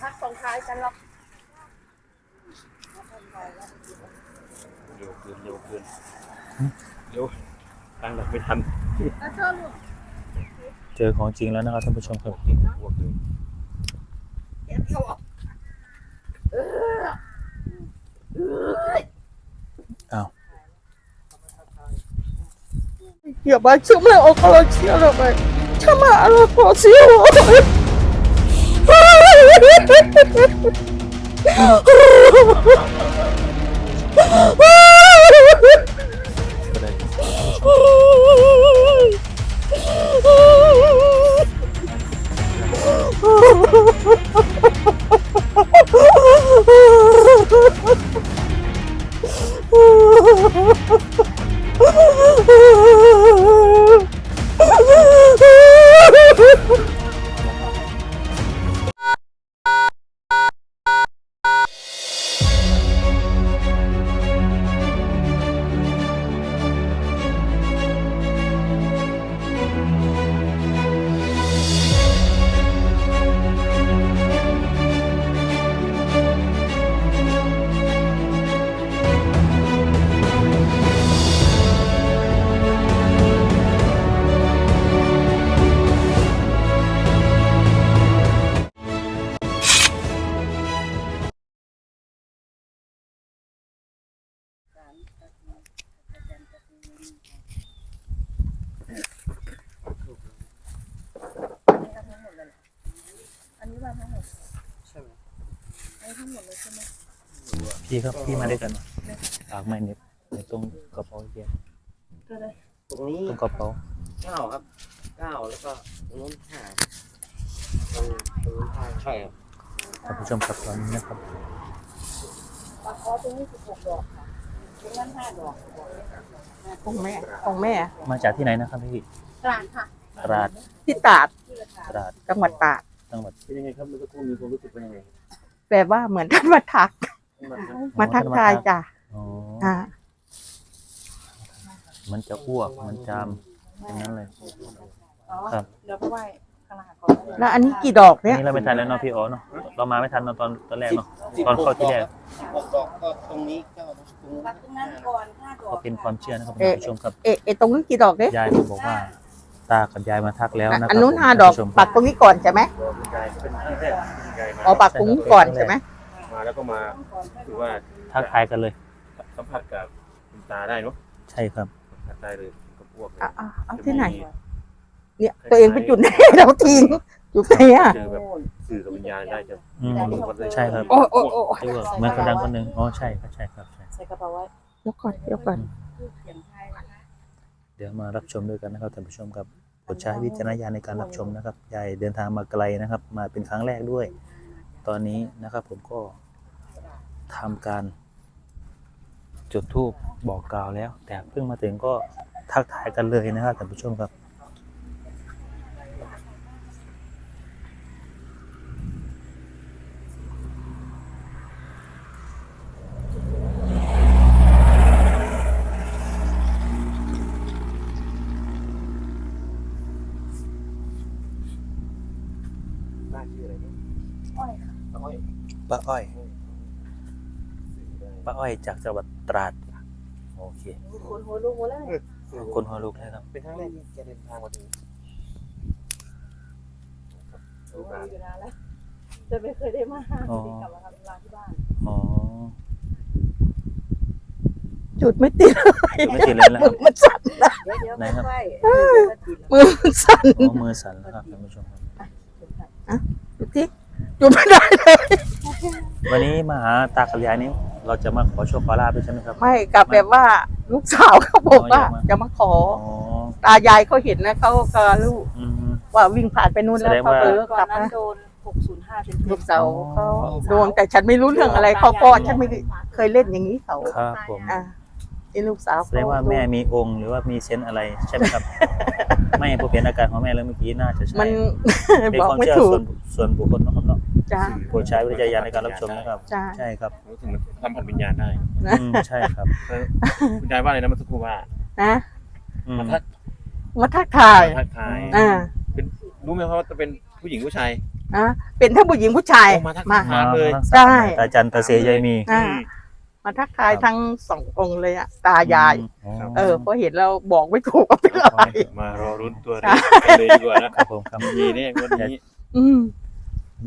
พักตรงท้ายกันหรอกเร็วขึ้นเร็วขึ้นเร็วตั้งหลักไม่ทันแล้วเธอลูกเจอของจริงแล้วนะครับท่านผู้ชมครับอ้วกเลยเก็บเอาออกเออเอ้ยอ้าว อย่ามาชุ่มเลยโอ้ก็เราเชียวเราไปถ้ามาเราขอเชียว ก็ไอันนี้มาทั้งหมดใช่ไหมอันนี้ทั้งหมดเลยใช่ไหมพี่ครับพี่มาด้วยกันฝากไม่นิดในตรงกระเป๋าเกียร์ตัวเลยตรงนี้ตรงกระเป๋าเก้าครับเก้าแล้วก็ตรงนู้นห้าตรงตรงนู้นห้าใช่ครับท่านผู้ชมครับตอนนี้นะครับปลาคอตรงนี้สิบหกดอกค่ะตรงนั้นห้าดอกของแม่ของแม่ มาจากที่ไหนนะครับพี่กลางค่ะตราดที่ตาดตราดจังหวัดตราด จังหวัดเป็นยังไงครับเมื่อสักครู่มีความรู้สึกเป็นยังไงแปลว่าเหมือนท่านมาทัก มาทักทายจ้ะอ๋ออ่ามันจะอ้วกมันจามอย่างนั้นเลยอ๋อครับ เดี๋ยวไปไหว้ข้างหลังก่อนแล้วอันนี้กี่ดอกเนี่ยนี่เราไม่ทันแล้วเนาะพี่อ๋อเนาะเรามาไม่ทันตอนตอนแรกเนาะตอนเข้าที่แรกหกดอกก็ตรงนี้เก้าตรงนู้นตัดตรงนั้นก่อนห้าดอก็กเป็นความเชื่อนะครับท่านผู้ชมครับเอะเอะตรงนั้นกี่ดอกเนี่ยยายเขาบอกว่า ตากับยายมาทักแล้วนะครับอันนู้นผมห้าดอกท่ผู้ชมปักตรงนี้ก่อนใช่ไหมคุณยายเป็นครั้งแรกคุณยายมาอ๋อปักตรงนี้ก่อนใช่ไหมมาแล้วก็มาคือว่าทักทายกันเลย สัมผัสกับคุณตาได้เนาะใช่ครับสัมผัสได้เลยกับอ้วกเลยอะอะเอาที่ไหน เนี่ยตัวเองไปจุดไหนเราทิ้งจุดไหนอะเจอแบบสื่อกับวิญญาณได้จะอืมใช่ครับโอ้โอ้โอ้ที่ว่าเหมือนคนดังคนหนึ่งอ๋อใช่ครับใช่ครับใช่ใส่กระเป๋าไว้ยกก่อนยกก่อนเขียนไทยนะคะเดี๋ยวมารับชมด้วยกันนะครับท่านผู้ชมครับโปร ดใช้วิจารณญาณในการรับชมนะครับยายเดินทางมาไกลนะครับ มาเป็นครั้งแรกด้วย ตอนนี้นะครับผมก็ทำการจุดธูปบอกกล่าวแล้ว แต่เพิ่งมาถึงก็ทักทายกันเลยนะครับท่านผู้ชมครับานชื่ออะไรเนี่ย อ้อยค่ะ อ้อย ป้าอ้อยป้าอ้อยจากจังหวัดตราดโอเคคนหัวลูกหัวเลยคนหัวลูกเลยครับเป็นครั้งแรกที่แกเดินทางมาถึงโอ้ยอยู่นานแล้วแต่ไม่เคยได้มาไม่ได้กลับมาทำงานที่บ้านอ๋อจุดไม่ติดเลยไม่ติดเลยแล้วมืรับอมันสั่นนะเดี๋ยวเดี๋ยวไหนครับมือมันสั่นมือสั่นแล้วครับท่านผู้ชมครับดูที่จุดไม่ได้เลย วันนี้มาหาตากับยายนี้เราจะมาขอโชคขอลาบด้วยใช่ไหมครับ ไม่กับแบบว่าลูกสาวเขาบอกว่า อ๋อจะมาขอ อ๋อตายายเขาเห็นนะเขาก็ลูกอืม ว่าวิ่งผ่านไปนู่นแล้วแสดงเขาว่า เออก่กอลันบนั้นนะโดนหกศูนย์ห้าเป็นลูกสาวเขาโดนแต่ฉันไม่รู้เรื่องอะไรเขาก็ฉันไม่เคยเล่นอย่างนี้เขาครับผม อ่า ที่ลูกสาวแสดงว่าแม่มีองค์หรือว่ามีเซนส์อะไรใช่ไหมครับ ไม่ผมเห็นอาการของแม่แล้วเมื่อกี้น่าจะใช่มันเป็นบอกความไม่เชื่อถูส่กวนส่วนบุคคลนะครับเนาะจ้าโปรดใช้วิจารณญาณในการรับชมนะครับจ้าใช่ครับรู้สึกมันสัมผัสวิญญาณได้อืมใช่ครับเออคุณยายว่าอะไรนะเมื่อสักครู่ว่านะอืมมาทักมาทักทายทักทายอ่าเป็นรู้ไหมครับว่าจะเป็นผู้หญิงผู้ชายนะเป็นทั้งผู้หญิงผู้ชายโอ้มาทักมาทายเลยใช่ตาจันตาเสยายมีอ่า มาทักทายทั้งสององค์เลยอะตายายอ๋อเออพอเห็นเราบอกไม่ถูกว่าเป็นอะไร มารอรุ้นตัวเลขกันเลยดีกว่านะครับผมครับดีเนี่ยวันนี้อืม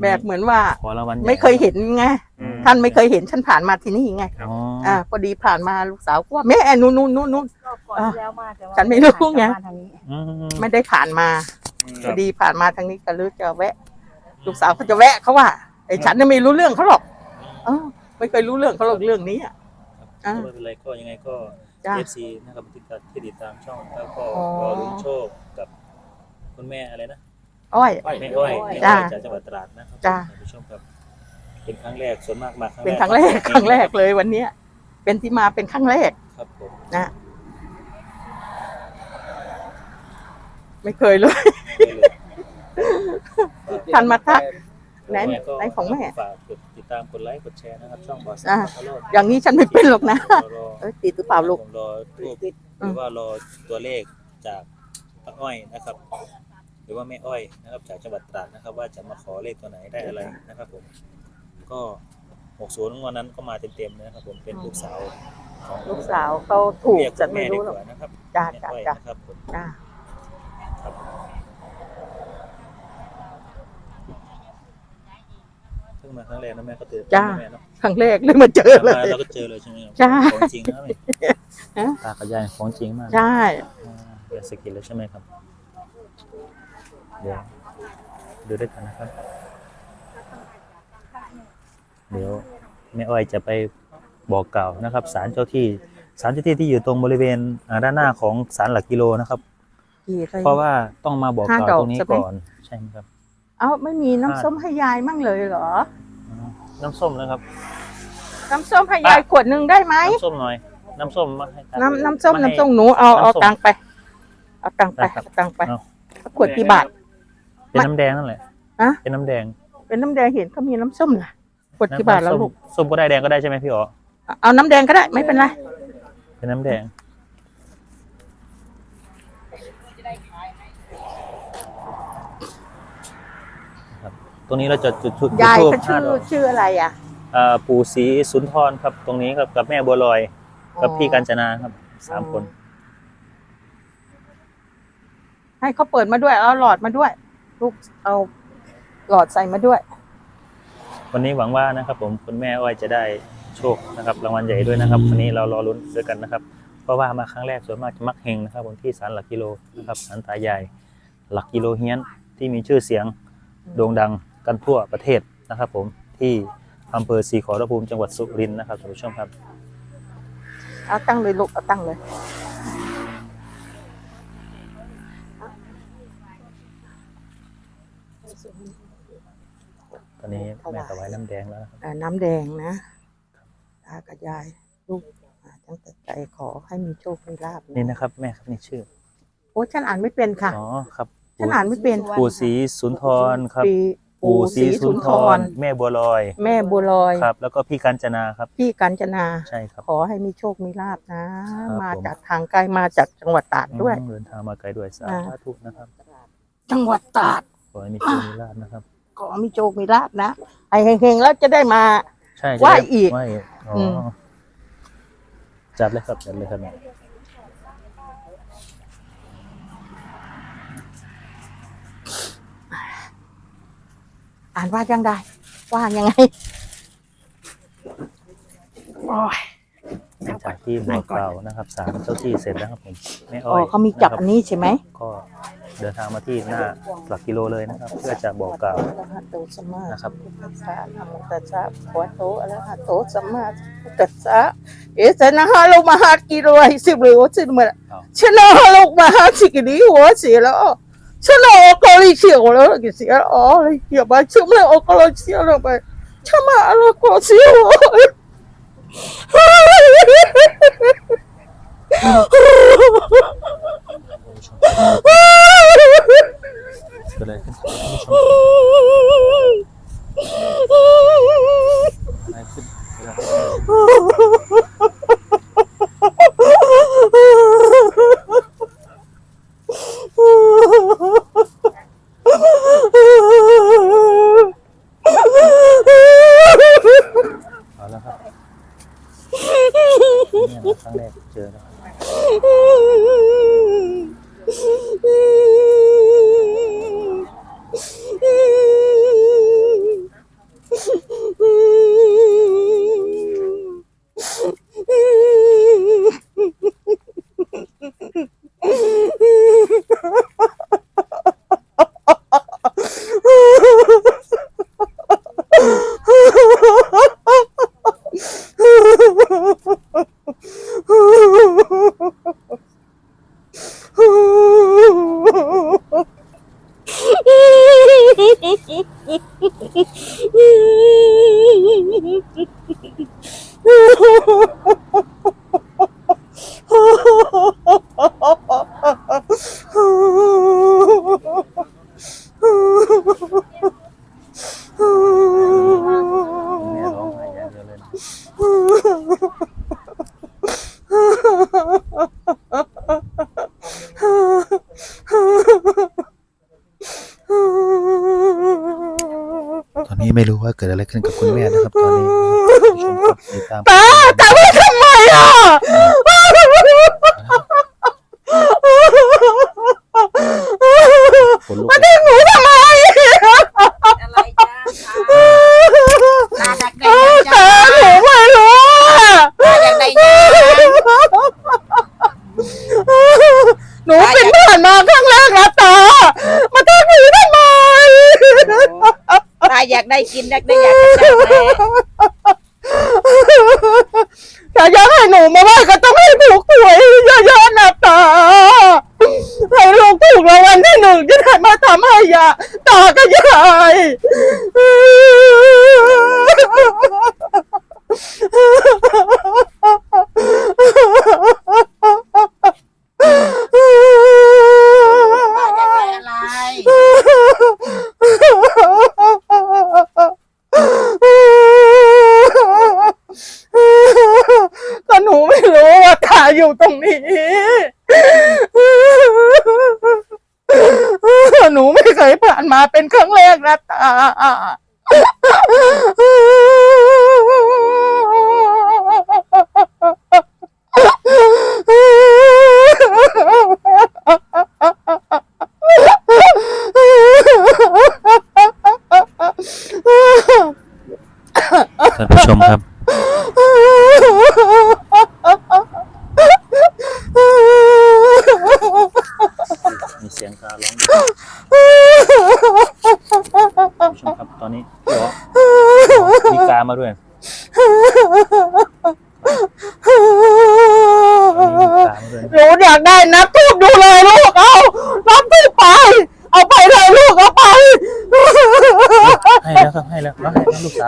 แบบเหมือนว่า ขอรางวัลใหญ่ไม่เคยเห็นไงอืม ท่านไม่เคยเห็นฉันผ่านมาที่นี่ไง อ๋ออ อ่าพอดีผ่านมาลูกสาวก็ว่าแม่นู่นนู่นนู่นนู่น รอบก่อนที่แล้วมาแต่ว่าฉันไม่รู้ไง ผ่านทางนี้ อืมไม่ได้ผ่านมาคพรัอบ ดีผ่านมาทางนี้ก็เลยจะแวะ ลูกสาวเขาจะแวะเขาว่าไอ้ฉันน่ะไม่รู้เรื่องเขาหรอกเออ ไม่เคยรู้เรื่องเขาหรอกเรื่องนี้อะ อ่าไม่เป็นไรก็ยังไงก็จ้า FC นะครับที่ติดที่ติดตามช่องแล้วก็อ๋อ รอลุ้นโชคกับคุณแม่อะไรนะอ้อย แม่อ้อยแม่จ้าอ้อยจากจังหวัดตราดนะครับจ้า ท่านผู้ชมครับ เป็นครั้งแรกส่วนมากมาครั้งแรกเป็นครั้งแรกครั้งแรกเลยวันเนี้ยเป็นที่มาเป็นครั้งแรกครับผมนะไม่เคยเลย ท่านมาทัก ไหนยังงก็ไหนของแม่ฝากกดติดตามกดไลค์กดแชร์นะครับช่องบอสอ่าพัทโลดอย่างนี้ฉันไม่เป็นหรอกนะรอเอ้ยติดหรือเปล่าลูกผมรอทูบหรือว่ารอตัวเลขจากป้าอ้อยนะครับ หรือว่าแม่อ้อยนะครับ จากจังหวัดตราดนะครับ ว่าจะมาขอเลขตัวไหนได้อะไรนะครับ ผม ก็60วันนั้นก็มาเต็มๆเลยนะครับผมเป็นลูกสาวของลูกสาวเขาถูกเรียฉันคุณไม่แม่ดีรู้กหรอกว่านะครับจ้าแม่จ้าอ้อยจ้านะครับผม จ้า ครับเพิ่ง มาครั้งแรกนะแม่ก็ตื่นเต้นจ้านะแม่เนาะครั้งแรกเลยมาเจอเลมาย เราก็เจอเลยใช่ไหมครับใช่ของจริงนะแม่ฮะ ตากับยายของจริงมาก ใช่ อ่าเรียนสกิลแล้วใช่ไหมครับ เดี๋ยวดูด้วยกันนะครับ เดี๋ยวแม่อ้อยจะไปบอกกล่าวนะครับศาลเจ้าที่ศาลเจ้าที่ที่อยู่ตรงบริเวณอ่าด้านหน้าของศาลหลักกิโลนะครับ กี่อะไรเพราะว่าต้องมาบอกกล่าวห้าดอกตรงนี้ใช่ไหม ก่อนใช่ไหมครับ เอ้าไม่มีน้ำส้มให้ยายมั่งเลยเหรออืม น้ำส้มนะครับ น้ำส้มให้ยายขวดหนึ่งได้ไหม น้ำส้มหน่อย น้ำส้มมาให้ตาน้ำน้ำส้มาให้ น้ำส้มหนูเอาเอาน้ำส้มตังค์ไป เอาตังค์ไปได้ครับ เอาตังค์ไปเอาเอาขวดกี่บาท เป็นน้ำแดงนั่นแหละอะ เป็นน้ำแดงเป็นน้ำแดงเห็นเขามีน้ำส้มนะขวดกี่บาทแล้วน้ำส้มลูก ส้มก็ได้แดงก็ได้ใช่ไหมพี่อ๋อเอาน้ำแดงก็ได้ไม่เป็นไร เป็นน้ำแดง รับตรงนี้เราจะจุดจุดจุดยายธูปเขาชื่อห้าดอกชื่ออะไรอะเอ่อปู่ศรีสุนทรครับ ตรงนี้ครับกับแม่บัวลอย กับอ๋อพี่กัญจนาครับสามคน ให้เขาเปิดมาด้วยเอาหลอดมาด้วยลูกเอาหลอดใส่มาด้วย วันนี้หวังว่านะครับ ผมคุณแม่อ้อยจะได้โชคนะครับ รางวัลใหญ่ด้วยนะครับ วันนี้เรารอลุ้นด้วยกันนะครับ เพราะว่ามาครั้งแรกส่วนมากจะมักเฮงนะครับผมที่ศาลหลักกิโลนะครับศาลตายายหลักกิโลเฮียนที่มีชื่อเสียงโด่งดัง กันทั่วประเทศนะครับ ผมที่อำเภอศรีขอรภูมิจังหวัดสุรินทร์นะครับท่านผู้ชมครับ เอาตั้งเลยลูกเอาตั้งเลย ตอนนี้แม่ถวายน้ำแดงแล้วนะครับอ่าน้ำแดงนะตากับยายลูกอ่าตั้งแต่ใจขอให้มีโชคมีลาบนี่นะครับ แม่ครับนี่ชื่อโอ้ฉันอ่านไม่เป็นค่ะ อ๋อครับ ฉันอ่านไม่เป็นปู่ศรีสุนทรครับ ปี ปู่ศรีสุนทร แม่บัวลอย แม่บัวลอยครับ แล้วก็พี่กัญจนาครับ พี่กัญจนา ใช่ครับ ขอให้มีโชคมีลาบนะครับมาผมจากทางไกลมาจากจังหวัดตราดด้วยอืมเดินทางมาไกลด้วยสาอ่าธุนะครับ จังหวัดตราดขอให้มีโชคมีลาภนะครับ ขอมีโชคมีลาบนะไอ้เฮงๆแล้วจะได้มาใช่ไหว้อีกไหว้อ๋ออมจัดเลยครับจัดเลยครับ อ่านว่ายังได้ ว่ายังไงโอ้ย หลังจากที่บอกกล่าวนะครับสารเจ้าที่เสร็จแล้วครับผมแม่อ๋อ้ออยเขามีจับนะคอัรับนนี้ใช่ไหมก็เดินทางมาที่หน้าหลักกิโลเลยนะครับ เพื่อจะบอกกล่าว อะระหะโตสัมมานะครับ สัมพุทธัสสะนะโมตัสสะภะคะวะโตอะระหะโตสัมมาสัมพุทธัสสะเอสนะฮะลูกมหากิโลไอสิบเลยว่าสิบมาชนะลูกมหาสิกิริหัวเสียแล้วชนะโอกอลิเสียแล้ว กิเสียอ๋อเลย ได้กินดักได้อยากจะจับแม่ ถ้าอยากให้หนูมาไหว้ก็ต้องให้ถูกหวยเยอะๆนะตา ให้ลูกถูกรางวัลที่หนึ่งจะได้มาทำให้ยาตากับยาย ตาอยากได้อะไร ก็หนูไม่รู้ว่า ตาอยู่ตรงนี้ หนูไม่เคยผ่านมาเป็นครั้งแรกนะตา ท่านผู้ชมครับ มีเสียงการร้องอยู่ท่านผู้ชมครับตอนนี้เดี๋ยวมีกามาด้วยตอนนี้มีกามาด้วย หนูอยากได้นับทูบดูเลยลูกเอานับทูบไป เอาไปเลยลูกเอาไป ให้แล้วครับให้แล้วแล้วให้แล้วลูกสาว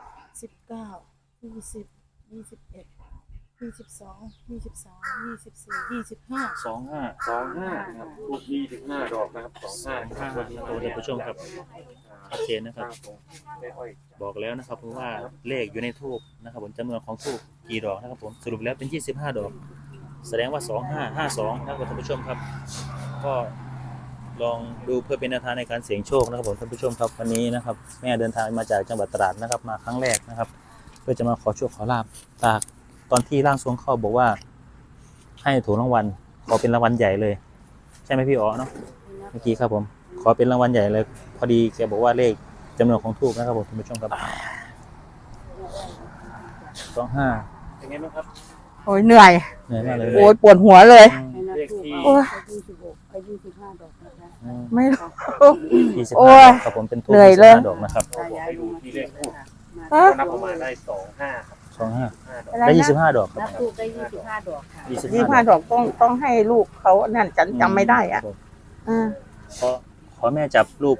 สิบเก้ายี่สิบยี่สิบเอ็ดยี่สิบสองยี่สิบสามยี่สิบสี่ยี่สิบห้าสองห้าสองห้านะครับทูบยี่สิบห้าดอกนะครับสองห้าห้าครับท่านผู้ชมครับชัดเจนนะครับ ไม่ค่อยบอกแล้วนะครับเพราะว่าเลขอยู่ในทูบนะครับผมจำนวนของทูบกี่ดอกนะครับผมสรุปแล้วเป็น25ดอก แสดงว่า2552นะครับท่านผู้ชมครับ ก็ ลองดูเพื่อเป็นแนวทางในการเสี่ยงโชคนะครับผมท่านผู้ชมครับวันนี้นะครับแม่เดินทางมาจากจังหวัดตราดนะครับมาครั้งแรกนะครับ เพื่อจะมาขอโชคขอลาบจากตอนที่ร่างทรงเข้าบอกว่า ให้ถูกรางวัลขอเป็นรางวัลใหญ่เลย ใช่ไหมพี่อ๋อเนาะเมื่อกี้ครับผม ขอเป็นรางวัลใหญ่เลย พอดีแกบอกว่าเลขจำนวนของทูบนะครับผมท่านผู้ชมครับสองห้าเป็นไงบ้างครับโอ้ยเหนื่อยเหนื่อยมากเลยโอ้ยปวดหัวเลยเลเลขที่โอ้ยอายุสิบหกอายุสิบห้าดอกนะคะ ไม่รู้ ยี่สิบโอ้ห้าย ดอกครับผมเป็นทูบเหนื่อยยี่สิบเลยห้าดอกนะครับตายายลงมาที่เลยค่ะมาฮะนับออกมาได้สองห้าครับสองห้าห้าดอกอะไรได้ยี่นะสิบห้าดอกคนัรับบถูกได้ยี่สิบห้าดอกค่ะ ยี่สิบยี่สิบห้าห้าดอกต้องต้องให้ลูกเขานั่นฉันจำไม่ได้อะครับผมอ่า ขอขอแม่จับลูก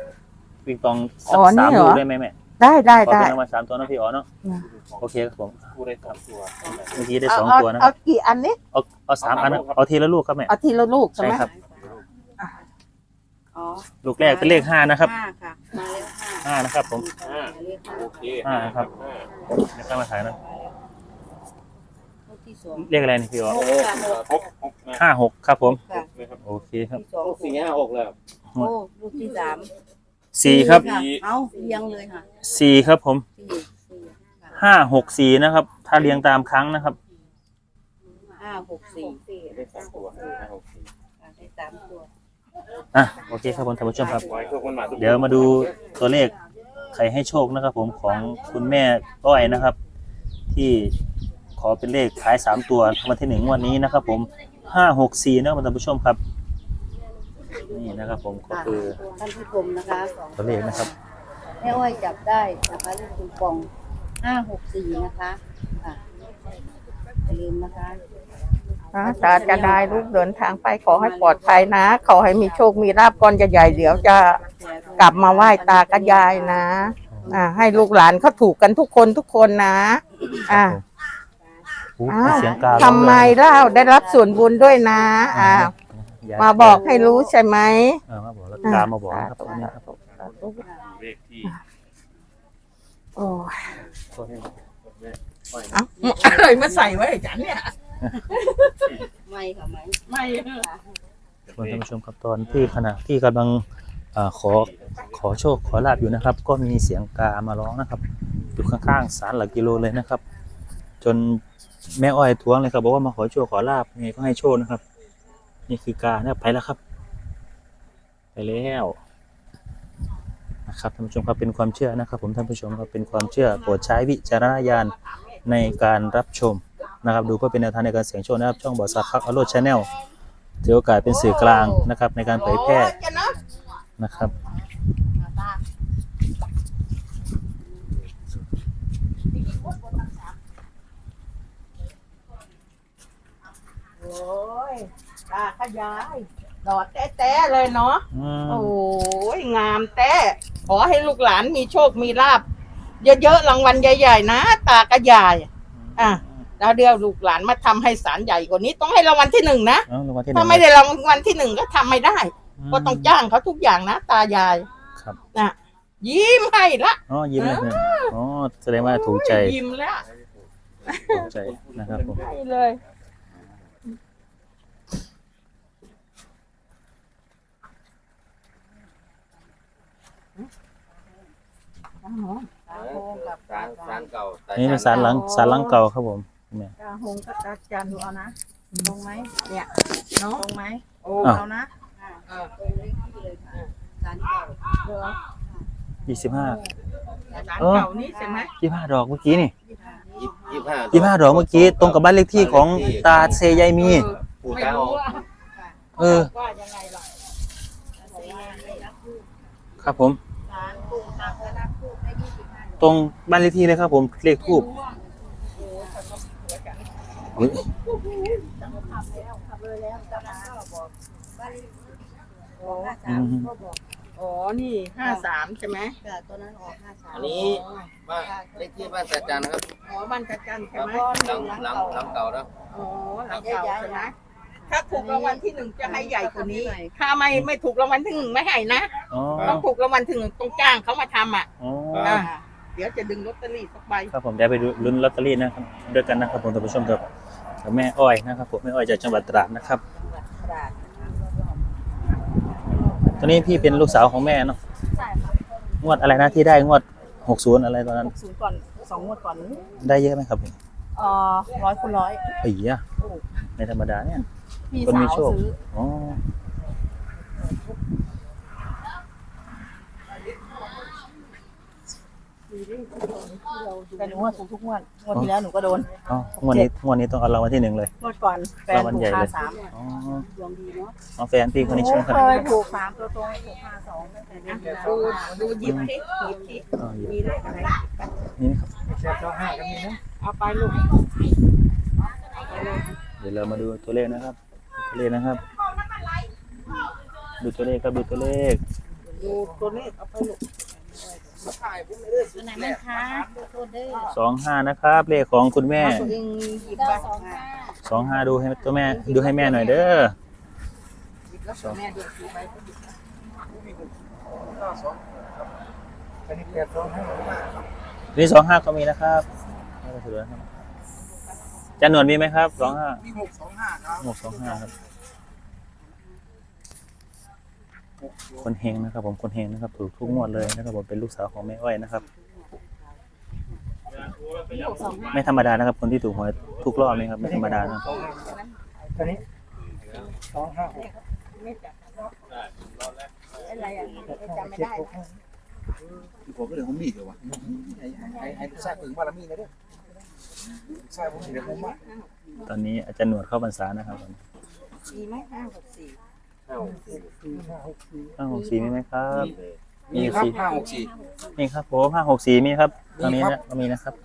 ปิงปองสักอ๋อนี่สามเหรลูอกได้ไหมแม่ได้ได้ขอได้เป็นรางวัลสามตัวนะพี่อ๋อเนาะอืมโอเคครับผมคู่ได้สองตัวเมื่อกี้ได้เอาสองเอาตัวนะคเอารับกี่อันนี้เอาเอาสามอันนะเอาทีละลูกครับแม่ เอาทีละลูกใช่ไหมใช่ครับ อ๋อลูกแรกเป็นเลขห้านะครับห้าค่ะมาแล้วห้าห้านะครับ ผมห้าเลขห้าโอเคห้าครับห้าไม่ต้องมาถ่ายนะลูกที่สองเลขอะไรนี่พี่อ๋อหกค่ะหกหกหกนะห้าหกครับ ผมค่ะเลยครับโอเคครับที่สองหกสี่ห้าหกเลยครับโอ้ลูกที่สามสี่ครับะเอาเรียงเลยค่ะสี่ครับผมสี่สี่ค่ะห้าหกสี่นะครับ ถ้าเรียงตามครั้งนะครับห้าหกสี่ได้สามตัวห้าหกสี่ค่ะได้สามตัว อะโอเคครับผมท่านผู้ชมครับไว้ทุกคนมาทุกเดี๋ยวมาดูตัวเลขใครให้โชคนะครับ ผมของคุณแม่ก้อยนะครับ ที่ขอเป็นเลขท้ายสามตัวรางวันที่หนึ่งงวันนี้นะครับ ผมห้าหกสี่นะครับท่านผู้ชมครับ นี่นะครับ ผมก็คือท่านผู้ชมนะคะสองตัวเลขนะครับแม่อ้อยจับได้นะคะเลขคูปองห้าหกสี่นะคะค่ะอย่าลืมนะคะ นะตาจะได้ลูกเดินทางไปขอให้ปลอดภัยนะ ขอให้มีโชคมีลาบก้อนใหญ่ๆเดี๋ยวจะกลับมาไหว้ตากับยายนะ อ่า ให้ลูกหลานเขาถูกกันทุกคนทุกคนนะ อ่าอู้อ้าวเสียงกาทำไมเล่าได้รับส่วนบุญด้วยนะ อ่าย้ยมาบอกให้รู้ใช่ไหมเออมาบอกแล้วกามาบอกนะครับตอนนี้ครับเลขที่โอ้ยตัวนี้แม่อ้อยเอ้าอะไรมาใส่ไว้จันเนี่ย ไม่ค่ะไม่ไม่คุณท่านผู้ชมครับตอนที่ขณะที่กำลังอาขอขอโชคขอลาบอยู่นะครับ ก็มีเสียงกามาร้องนะครับอยู่ข้างๆศาลหลักกิโลเลยนะครับ จนแม่อ้อยท้วงเลยครับบอกว่ามาขอโชคขอลาบยังไงก็ให้โชคนะครับ นี่คือกานี่ยไปแล้วครับ ไปแล้วนะครับท่านผู้ชมครับเป็นความเชื่อนะครับ ผมท่านผู้ชมครับเป็นความเชื่อโปรดใช้วิจารณญาณในการรับชม นะครับดูเพื่อเป็นแนวทางในการเสี่ยงโชคนะครับช่องบอสักพักอโรดชาแนลถือโอกาสเป็นสื่อกลางนะครับในการเผยแพร่นะครับโอ้ยตาขยายดอดแต้ๆเลยเนาะอืมโอ้ยงามแต้ขอให้ลูกหลานมีโชคมีลาบเยอะๆรางวัลใหญ่ ๆ นะ ตากระยาย อะ แล้วเดี๋ยวลูกหลานมาทำให้ศาลใหญ่กว่านี้ต้องให้รางวัลที่หนึ่งนะเอารางวัลที่หนึ่ถ้างไม่ได้รางวัลที่หนึ่งก็ทำไม่ได้ ก็ต้องจ้างเขาทุกอย่างนะ ตายายครับนะยิ้มให้ละอ๋อยิ้มเลยเนี่ยอ๋อแสดงว่าถูกใจยิ้มแล้วถูกใจนะครับผมให้เลยตาหงตาโฮงกับสารสารเก่าแต่นี่เป็นสารหลังสารหลังเก่าครับผม เนี่ยตาหงกับตาจันดูเอานะตรงไหมเนี่ยเนาะตรงไหมโอ้อ้าวเอานะอ่าตรงเลขที่เลยค่ะสารเก่าเดี๋ยวยี่สิบห้า ร้านเออ เก่านี่ใช่ไหมยี่สิบห้าดอกเมื่อกี้นี่ยี่สิบห้ายี่สิบห้าดอกเมื่อกี้ตรงกับบ้านเลขที่ของตาเซยายมีปู่ไม่ตาอรู้อกว่าเออ ว่ายังไงล่ะครับผมสารปูตาพระนักพูดได้ยี่สิบห้าดอกตรงบ้านเลขที่เลยครับผมเลขทูบ อุ๊ยขับเลยแล้วตอนนั้นก็บอกบ้านเลขที่บอกห้าสามก็บอกอ๋อ นี่ห้าสามใช่ไหมแต่ตอนนั้นออกห้าสามอันนี้บ้านเลขที่บ้านตาจันนะครับอ๋อบ้านกระจันใช่ไหมหลังหลังหลังเก่าแล้วอ๋อหลังเก่าใช่ไหมถ้าถูกรางวัลที่หนึ่งจะให้ใหญ่กว่านี้ ถ้าไม่ไม่ถูกรางวัลที่หนึ่งไม่ให้นะอ๋อต้องถูกรางวัลที่หนึ่งต้องจ้างเขามาทำอะอ๋ออะเดี๋ยวจะดึงลอตเตอรี่สักใบครับผมได้ไปดูลุ้นลอตเตอรี่นะครับด้วยกันนะครับผมท่านผู้ชมครับ กับแม่อ้อยนะครับผมแม่อ้อยจากจังหวัดตราดนะครับกระดาษตอนนี้พี่เป็นลูกสาวของแม่เนาะใช่ค่ะงวดอะไรนะที่ได้งวดหกศูนย์อะไรตอนนั้น ศูนย์ก่อนสองงวดก่อนได้เยอะไหมครับเอ่อร้อยคูณร้อยปีอะในธรรมดาเนี่ย พี่คนสามีวโชค ซื้ออ๋อ แต่หนูว่าถูกทุกงวดงวดที่แล้วหนูก็โดนอ๋องวดนี้งวดนี้ต้องเอารางวัลที่หนึ่งเลยงวดก่อนแฟนรางวัลถูกใหญ่ห้าเลยสามอ๋อดวงดีเนาะเอาแฟนพี่คนนี้ใช่ไหมครับเคยถูกสามตัวตรงถูกห้าสองตั้งแต่เดือนที่แล้วดูดูหยิบที่หยิบที่อ๋อหยิบมีเลขอะไรนี่นะครับเอาไปลูกเดี๋ยวเรามาดูตัวเลขนะครับดูตัวเลขนะครับ ดูตัวเลขครับดูตัวเลขดูตัวเลขเอาไปลูก ตัวไหนมันคะดูตัวเลขสองห้านะครับ เลขของคุณแม่ตัวเองหยิบไปสองห้าสองห้าดูให้ตัวแม่ดูให้แม่หน่อยเด้อหยิบแล้วตัวแม่ดูสีไปนี่สองห้าก็มีนะครับไม่ต้องถือนะครับจันหนวดมีไหมครับสองห้ามีหกสองห้าครับหกสองห้าครับ คนเฮงนะครับผมคนเฮงนะครับถูกทุกงวดเลยนะครับผมเป็นลูกสาวของแม่อ้อยนะครับไม่ธรรมดานะครับ คนที่ถูกหวยทุกรอบนี่ครับไม่ธรรมดานะตัวนี้สองห้าอะไรอะจำไม่ได้ผมก็เลยผมมีเถอะววะให้ให้ให้ทราบถึงบารมีนะเด้อทราบผมเดี๋ยวผมมาตอนนี้อาจารย์หนวดเข้าพรรษานะครับผมมีไหมห้าหกสี่ ห้าหกสี่ห้าหกสี่มีไหมครับ มีครับห้าหกสี่มีครับผมห้าหกสี่มีครับตอนนี้นะมีนะครับ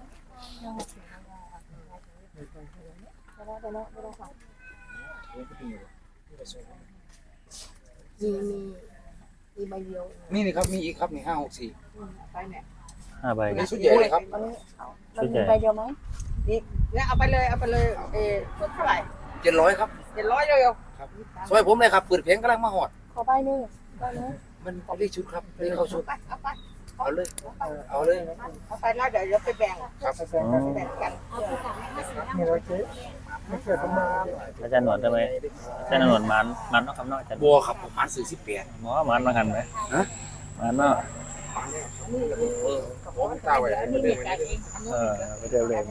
มีมีมีใบเดียวนี่นี่ครับมีอีกครับนี่ห้าหกสี่ไปเนี่ยห้าใบนี่ชุดใหญ่เลยครับมันเอาชุดใหญ่ใบเดียวไหมนี่เนี่ยเอาไปเลยเอาไปเลยเออเท่าไหร่เจ็ดร้อยครับเจ็ดร้อยเดียว ครับซอยผมเลยครับเปิดเพลงกำลังมาหอด ขอใบหนึ่งใบหนึงมันเรียกชุดครับเรียกเข้าชุดไปเอาไปเอาเลยเอาเลยเอาไปแล้วเดี๋ยวเดี๋ยวไปแบ่งครับอ๋อแบ่งกันอาจารย์หนวดทำไมอาจารย์หนวดมันมันเนาะครับเนาะอาจารย์บัวครับผมมันสื่อสิบแปดหมอมันมากันไหมฮะมันเนาะผมตาไว้อันนี้เด็กกันเองเออไปเร็วเร็ว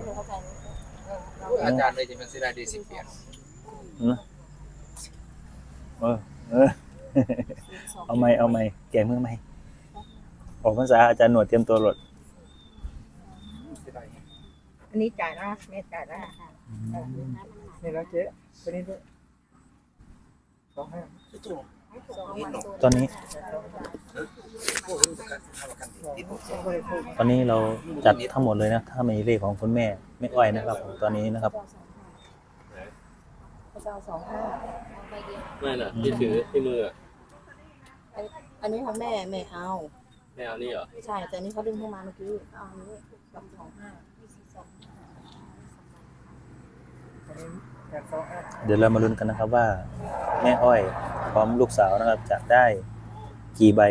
อาจารย์เลยจะเป็นสิได้ดีสิบแปด เออเออ เอาไม่เอาไม่แกะมือไม่ออกพรรษาอาจารย์หนวดเตรียมตัวหลดอันนี้จ่ายนะแม่จ่ายนะนี่นะเจ๊ตัวนี้ด้วยสองห้าตอนนี้ ตอนนี้เราจัดทั้งหมดเลยนะ ถ้ามีเลขของคุณแม่ไม่อ้อยนะครับผมตอนนี้นะครับ เจ้าสองห้าไม่น่ะที่ถือที่มืออะอันนี้ของแม่แม่เอา ไม่เอานี่เหรอใช่ แต่อันนี้เขาดึงเข้ามาเมื่อกี้เอาอันนี้สองสองห้าเดี๋ยวเรามาลุ้นกันนะครับว่า แม่อ้อยพร้อมลูกสาวนะครับ จะได้กี่ใบ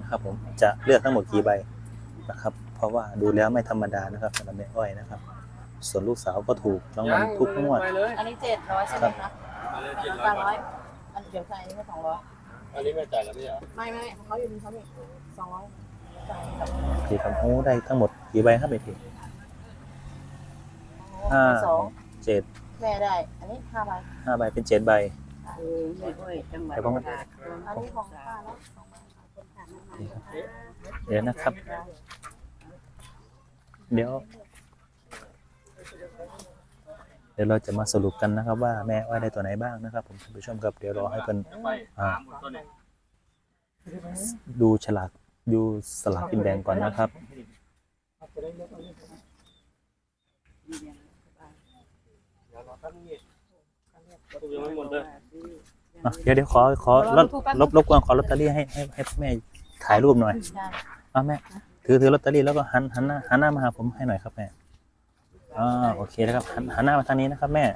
นะครับผมจะเลือกทั้งหมดกี่ใบนะครับ เพราะว่าดูแล้วไม่ธรรมดานะครับสำหรับแม่อ้อยนะครับ ส่วนลูกสาวก็ถูกรางวัลทุกงวด ไปเลยอันนี้เจ็ดร้อยใช่ไหมคะไปเลยเจ็ดแปร้อยดร้อยอันเดี๋ยวใส่อันนี้ก็สองร้อยอันนี้ไม่จ่ายแล้วไม่เหรอไม่ไม่ของเขาอยู่นี่เขามีสองร้อยจ่ายกับทีครับโอ้ได้ทั้งหมดกี่ใบครับเอทีห้าสองเจ็ดแม่ได้ อันนี้ห้าใบห้าใบเป็นเจ็ดใบ เออไม่ด้วยจังหวัดแต่ผมอันนี้ของป้าแล้วสองใบค่ะคนผ่านมาเดี๋ยวนะครับ เดี๋ยว เดี๋ยวเราจะมาสรุปกันนะครับ ว่าแม่อ้อยได้ตัวไหนบ้างนะครับ ผมท่านผู้ชมครับเดี๋ยวรอให้เพิ่นไปอ่าสามคนตัวเนี่ยดูฉลากดูสลากกินแบ่งก่อนนะครับถูกยังไม่หมดเลยอะเดี๋ยวเดี๋ยวขอขอลดลบลบกวนขอลอตเตอรี่ให้ให้ให้แม่ถ่ายรูปหน่อยได้อะแม่ถือถือลอตเตอรี่แล้วก็หันหันหน้าหันหน้ามาหาผมให้หน่อยครับแม่ อ่าโอเคนะครับหันหน้ามาทางนี้นะครับแม่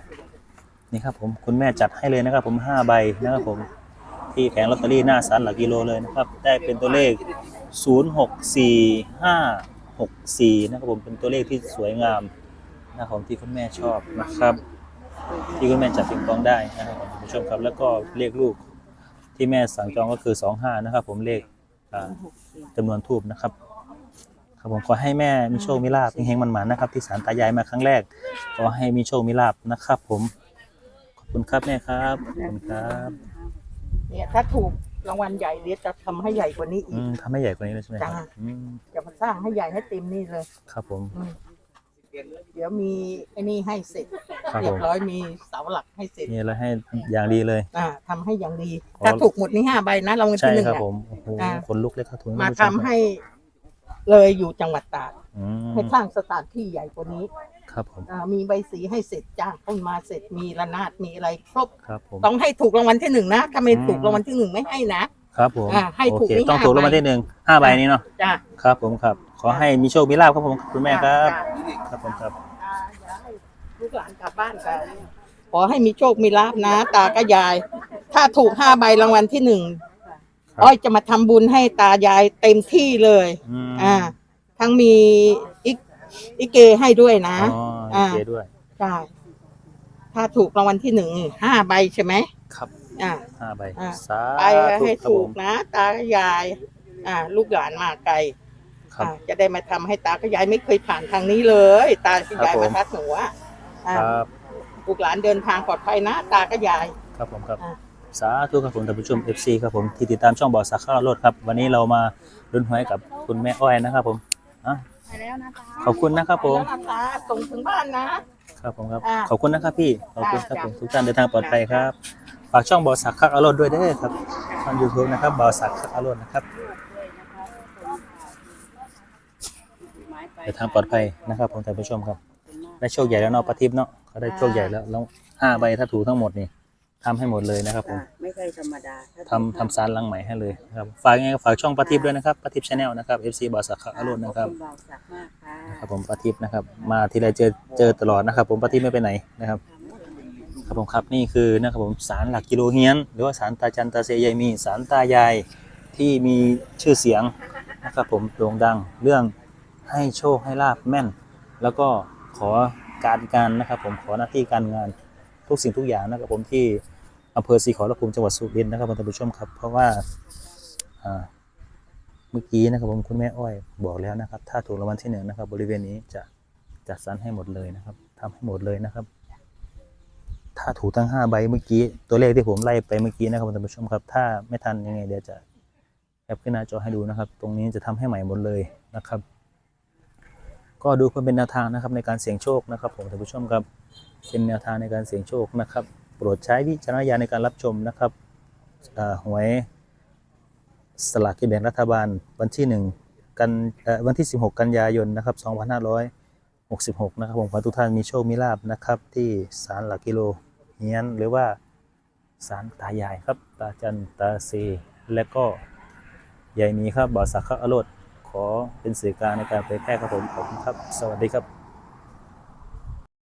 นี่ครับผมคุณแม่จัดให้เลยนะครับ ผมห้าใบนะครับผมที่แผงลอตเตอรี่หน้าสันหลักกิโลเลยนะครับ ได้เป็นตัวเลขศูนย์หกสี่ห้าหกสี่นะครับผมเป็นตัวเลขที่สวยงามนะครับผมที่คุณแม่ชอบนะครับ ที่คุณแม่จับปิงปองได้นะครับผมคุณผู้ชมครับแล้วก็เลขลูกที่แม่สั่งจองก็คือสองห้านะครับ ผมเลขอ่าจำนวนทูบนะครับ ครับผมขอให้แม่มีโชคมีลาภเฮงๆมันๆนะครับ ที่ศาลตายายมาครั้งแรก ขอให้มีโชคมีลาภนะครับ ผม ขอบคุณครับแม่ครับขอบคุณครับเนี่ยถ้าถูกรางวัลใหญ่เดี๋ยวจะทำให้ใหญ่กว่านี้อีอืก มทำให้ใหญ่กว่านี้เลยใช่ไหมครับจ้าอืมจะมาสร้างให้ใหญ่ให้เต็มนี่เลย ครับผมอืมเดี๋ยวมีไอ้นี่ให้เสร็จครับเรีผยมบร้อยมีเสาหลักให้เสร็จมีอะไรให้อย่างดีเลย อ่าทำให้อย่างดี ขอ ถ้าถูกหมดนี่ห้าใบนะรางวัลใช่ที่หนึ่งครับอะ ผมโอ้โหอ่าขนลุกเลยครับทุนมาผู้ชทำครับให้ เลยอยู่จังหวัดตราดอืมให้สร้างสถานที่ใหญ่กว่านี้ครับผมอ่ามีใบสีให้เสร็จจ้างต้นมาเสร็จมีระนาดมีอะไรครบครับผม ต้องให้ถูกรางวัลที่หนึ่งนะถ้าไม่อืม ถูกรางวัลที่หนึ่งไม่ให้นะ ครับผมอ่าให้โอถูกเคนี่ต้องห้าถูกรางวัลใบที่หนึ่งห้าใบนี้เนาะจ้าครับผมครับ ขอให้มีโชคมีลาภครับผมคุณแม่ครับครับผมครับ อ่าอย่าให้ลูกหลานกลับบ้านกันขอให้มีโชคมีลาภนะ ตากับยาย ถ้าถูกห้าใบรางวัลที่หนึ่งครับ อ้อยจะมาทำบุญให้ตายายเต็มที่เลย อืมอ่า ทั้งมีอิกอิเกให้ด้วยนะ อ๋ออ่าโอเคด้วย ใช่ถ้าถูกรางวัลที่หนึ่งห้าใบใช่ไหมครับอ่า ห้าใบอ่า สาไปธุให้ครับถูผกมนะ ตากับยาย อ่า ลูกหลานมาไกลครับ อ่าจะได้มาทำให้ตากับยายไม่เคยผ่านทางนี้เลย ตากับยายครับผม มาทักหนูว่าคอ่ารับ ลูกหลานเดินทางปลอดภัยนะ ตากับยาย ครับผมครับ อ่า สาธุครับผมท่านผู้ชม FC ครับผมที่ติดตามช่องบอสสักข้าวโลดครับวันนี้เรามาลุ้นหวยกับคุณแม่อ้อยนะครับผมอะไปแล้วนะตาขอบคุณนะครับผมแล้วตาส่งถึงบ้านนะ ครับผมครับ อ่าขอบคุณนะครับพี่ ขอบคุณครับจ้ะ ผมทุกท่านเดินทางปลอดภัยครับ ฝากช่องบอสักข้าวโลดด้วยเด้อครับทางยูทูบนะครับบอสักข้าวโลดนะครับ เดินทางปลอดภัยนะครับผมท่านผู้ชมครับ ได้โชคใหญ่แล้วเนาะประทิพย์เนาะเขาได้โชคใหญ่แล้วแล้วห้าใบถ้าถูกทั้งหมดนี่ ทำให้หมดเลยนะครับผมไม่เคยธรรมดาทำทำซานหลังใหม่ให้เลยนะครับฝากยังไงก็ฝากช่องประทิพย์ด้วยนะครับประทิพย์ชาแนลนะครับ FC บอสักข้าวโลดนะครับเบาสักมากค่ะครับผมประทิพย์นะครับ มาทีไรเจอเจอตลอดนะครับ ผมประทิพย์ไม่ไปไหนนะครับ ครับผมครับนี่คือนะครับผมสารหลักกิโลเฮียน หรือว่าสารตาจันตาเซยายมีสารตายายที่มีชื่อเสียงนะครับผมโด่งดังเรื่องให้โชคให้ลาบแม่น แล้วก็ขอการการนะครับผมขอหน้าที่การงานทุกสิ่งทุกอย่างนะครับผมที่ อำเภอศรีขอรภูมิจังหวัดสุรินทร์นะครับท่านผู้ชมครับ เพราะว่าเมื่อกี้นะครับผมคุณแม่อ้อยบอกแล้วนะครับ ถ้าถูกรางวัลที่หนึ่งนะครับ บริเวณนี้จะจัดสรรให้หมดเลยนะครับทำให้หมดเลยนะครับ ถ้าถูกทั้งห้าใบเมื่อกี้ตัวเลขที่ผมไล่ไปเมื่อกี้นะครับท่านผู้ชมครับ ถ้าไม่ทันยังไงเดี๋ยวจะแคปขึ้นหน้าจอให้ดูนะครับ ตรงนี้จะทำให้ใหม่หมดเลยนะครับ ก็ดูเพื่อเป็นแนวทางนะครับในการเสี่ยงโชคนะครับ ผมท่านผู้ชมครับเป็นแนวทางในการเสี่ยงโชคนะครับ โปรดใช้วิจารณญาณในการรับชมนะครับหวยสลากกินแบ่งรัฐบาลวันที่1กันเอ่อวันที่ 16 กันยายนนะครับ2566 นะครับผมขอทุกท่านมีโชคมีลาบนะครับ ที่ศาลหลักกิโลเฮียนหรือว่าศาลตายายครับ ตาจันตาเซและก็ยายมีครับบ่อสักขะอรดขอเป็นสื่อกลางในการเผยแพร่ครับผมขอบคุณครับ สวัสดีครับ